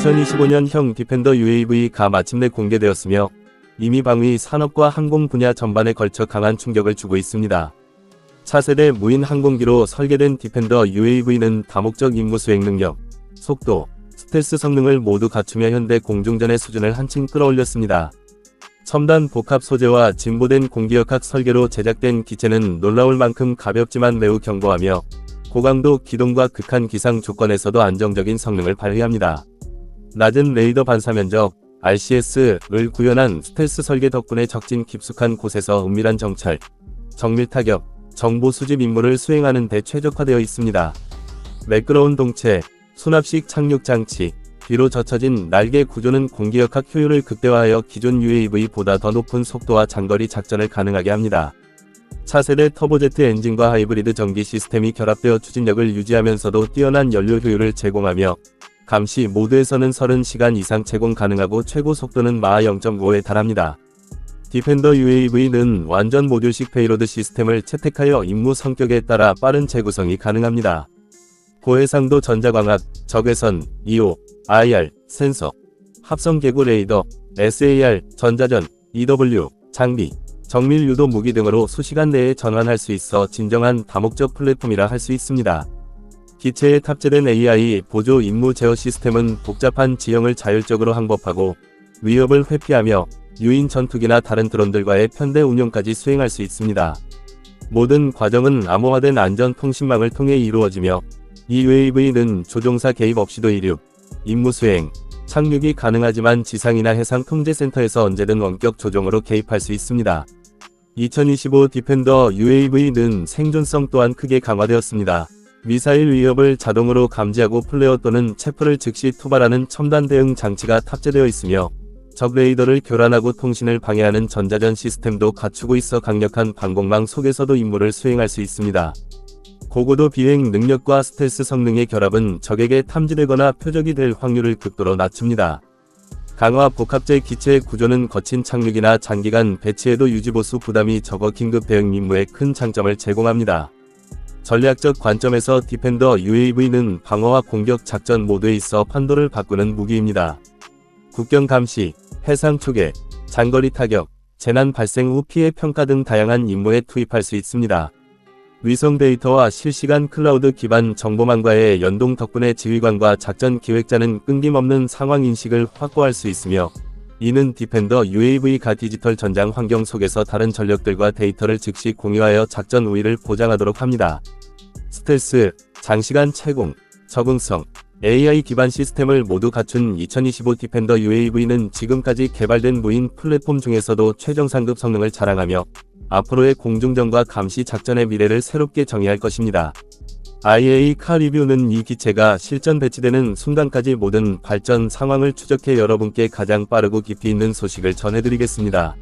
2025년형 디펜더 UAV가 마침내 공개되었으며 이미 방위 산업과 항공 분야 전반에 걸쳐 강한 충격을 주고 있습니다. 차세대 무인 항공기로 설계된 디펜더 UAV는 다목적 임무 수행 능력, 속도, 스텔스 성능을 모두 갖추며 현대 공중전의 수준을 한층 끌어올렸습니다. 첨단 복합 소재와 진보된 공기역학 설계로 제작된 기체는 놀라울 만큼 가볍지만 매우 견고하며 고강도 기동과 극한 기상 조건에서도 안정적인 성능을 발휘합니다. 낮은 레이더 반사 면적, RCS를 구현한 스텔스 설계 덕분에 적진 깊숙한 곳에서 은밀한 정찰, 정밀 타격, 정보 수집 임무를 수행하는 데 최적화되어 있습니다. 매끄러운 동체, 수납식 착륙 장치, 뒤로 젖혀진 날개 구조는 공기역학 효율을 극대화하여 기존 UAV보다 더 높은 속도와 장거리 작전을 가능하게 합니다. 차세대 터보제트 엔진과 하이브리드 전기 시스템이 결합되어 추진력을 유지하면서도 뛰어난 연료 효율을 제공하며 감시 모드에서는 30시간 이상 제공 가능하고 최고 속도는 마하 0.5에 달합니다. 디펜더 UAV는 완전 모듈식 페이로드 시스템을 채택하여 임무 성격에 따라 빠른 재구성이 가능합니다. 고해상도 전자광학, 적외선, EO, IR, 센서, 합성 개구 레이더, SAR, 전자전, EW, 장비, 정밀 유도 무기 등으로 수시간 내에 전환할 수 있어 진정한 다목적 플랫폼이라 할 수 있습니다. 기체에 탑재된 AI 보조 임무 제어 시스템은 복잡한 지형을 자율적으로 항법하고 위협을 회피하며 유인 전투기나 다른 드론들과의 편대 운용까지 수행할 수 있습니다. 모든 과정은 암호화된 안전 통신망을 통해 이루어지며 이 UAV는 조종사 개입 없이도 이륙, 임무 수행, 착륙이 가능하지만 지상이나 해상 통제센터에서 언제든 원격 조종으로 개입할 수 있습니다. 2025 디펜더 UAV는 생존성 또한 크게 강화되었습니다. 미사일 위협을 자동으로 감지하고 플레어 또는 체포를 즉시 투발하는 첨단 대응 장치가 탑재되어 있으며 적 레이더를 교란하고 통신을 방해하는 전자전 시스템도 갖추고 있어 강력한 방공망 속에서도 임무를 수행할 수 있습니다. 고고도 비행 능력과 스텔스 성능의 결합은 적에게 탐지되거나 표적이 될 확률을 극도로 낮춥니다. 강화 복합제 기체의 구조는 거친 착륙이나 장기간 배치에도 유지보수 부담이 적어 긴급 대응 임무에 큰 장점을 제공합니다. 전략적 관점에서 디펜더 UAV는 방어와 공격 작전 모두에 있어 판도를 바꾸는 무기입니다. 국경 감시, 해상 초계, 장거리 타격, 재난 발생 후 피해 평가 등 다양한 임무에 투입할 수 있습니다. 위성 데이터와 실시간 클라우드 기반 정보망과의 연동 덕분에 지휘관과 작전 기획자는 끊김없는 상황 인식을 확보할 수 있으며 이는 디펜더 UAV가 디지털 전장 환경 속에서 다른 전력들과 데이터를 즉시 공유하여 작전 우위를 보장하도록 합니다. 스텔스, 장시간 채공, 적응성, AI 기반 시스템을 모두 갖춘 2025 디펜더 UAV는 지금까지 개발된 무인 플랫폼 중에서도 최정상급 성능을 자랑하며 앞으로의 공중전과 감시 작전의 미래를 새롭게 정의할 것입니다. IA 카 리뷰는 이 기체가 실전 배치되는 순간까지 모든 발전 상황을 추적해 여러분께 가장 빠르고 깊이 있는 소식을 전해드리겠습니다.